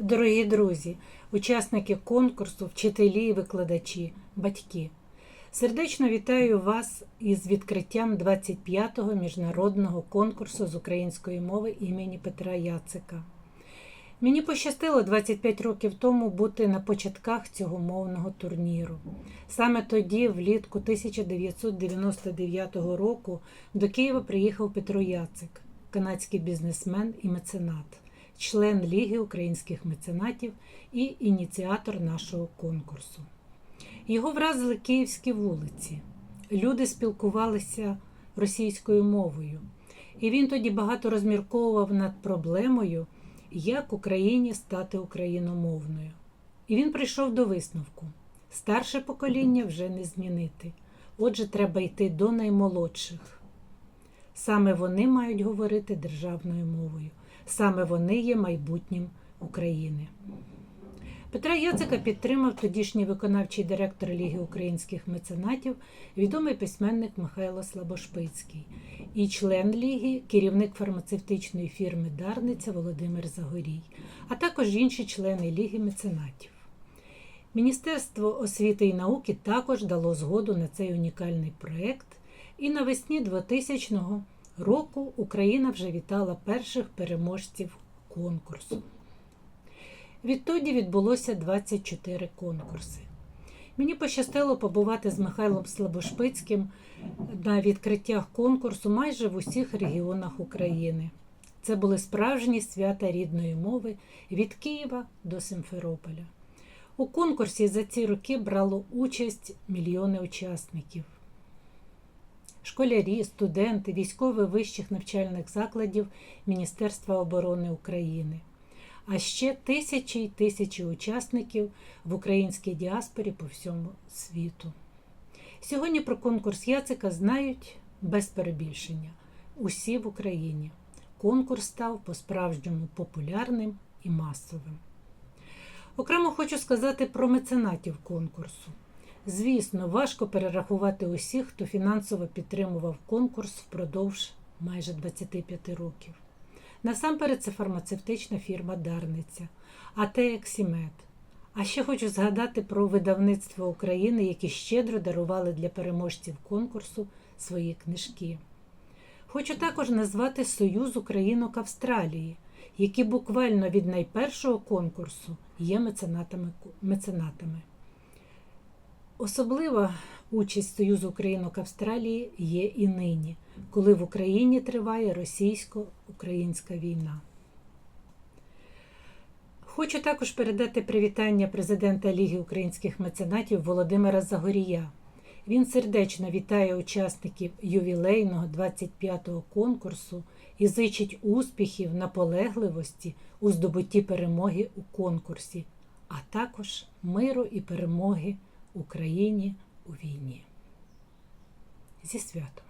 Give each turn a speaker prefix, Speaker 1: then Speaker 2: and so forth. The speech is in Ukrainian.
Speaker 1: Дорогі друзі, учасники конкурсу, вчителі і викладачі, батьки. Сердечно вітаю вас із відкриттям 25-го міжнародного конкурсу з української мови імені Петра Яцика. Мені пощастило 25 років тому бути на початках цього мовного турніру. Саме тоді, влітку 1999 року, до Києва приїхав Петро Яцик, канадський бізнесмен і меценат, член Ліги українських меценатів і ініціатор нашого конкурсу. Його вразили київські вулиці. Люди спілкувалися російською мовою, і він тоді багато розмірковував над проблемою, як Україні стати україномовною. І він прийшов до висновку: старше покоління вже не змінити. Отже, треба йти до наймолодших. Саме вони мають говорити державною мовою, саме вони є майбутнім України. Петра Яцика підтримав тодішній виконавчий директор Ліги українських меценатів, відомий письменник Михайло Слабошпицький, і член Ліги, керівник фармацевтичної фірми Дарниця Володимир Загорій, а також інші члени Ліги меценатів. Міністерство освіти і науки також дало згоду на цей унікальний проєкт, і навесні 2000 року Україна вже вітала перших переможців конкурсу. Відтоді відбулося 24 конкурси. Мені пощастило побувати з Михайлом Слабошпицьким на відкриттях конкурсу майже в усіх регіонах України. Це були справжні свята рідної мови від Києва до Симферополя. У конкурсі за ці роки брало участь мільйони учасників. Школярі, студенти, військові вищих навчальних закладів Міністерства оборони України а ще тисячі й тисячі учасників в українській діаспорі по всьому світу. Сьогодні про конкурс Яцика знають без перебільшення усі в Україні. Конкурс став по-справжньому популярним і масовим. Окремо хочу сказати про меценатів конкурсу. Звісно, важко перерахувати усіх, хто фінансово підтримував конкурс впродовж майже 25 років. Насамперед це фармацевтична фірма Дарниця, АТ Ексімед. А ще хочу згадати про видавництво України, які щедро дарували для переможців конкурсу свої книжки. Хочу також назвати Союз Українок Австралії, які буквально від найпершого конкурсу є меценатами. меценатами. Особлива участь Союзу Українок Австралії є і нині, коли в Україні триває російсько-українська війна. Хочу також передати привітання президента Ліги українських меценатів Володимира Загорія. Він сердечно вітає учасників ювілейного 25-го конкурсу і зичить успіхів, наполегливості у здобутті перемоги у конкурсі, а також миру і перемоги Україні у війні. Зі святом!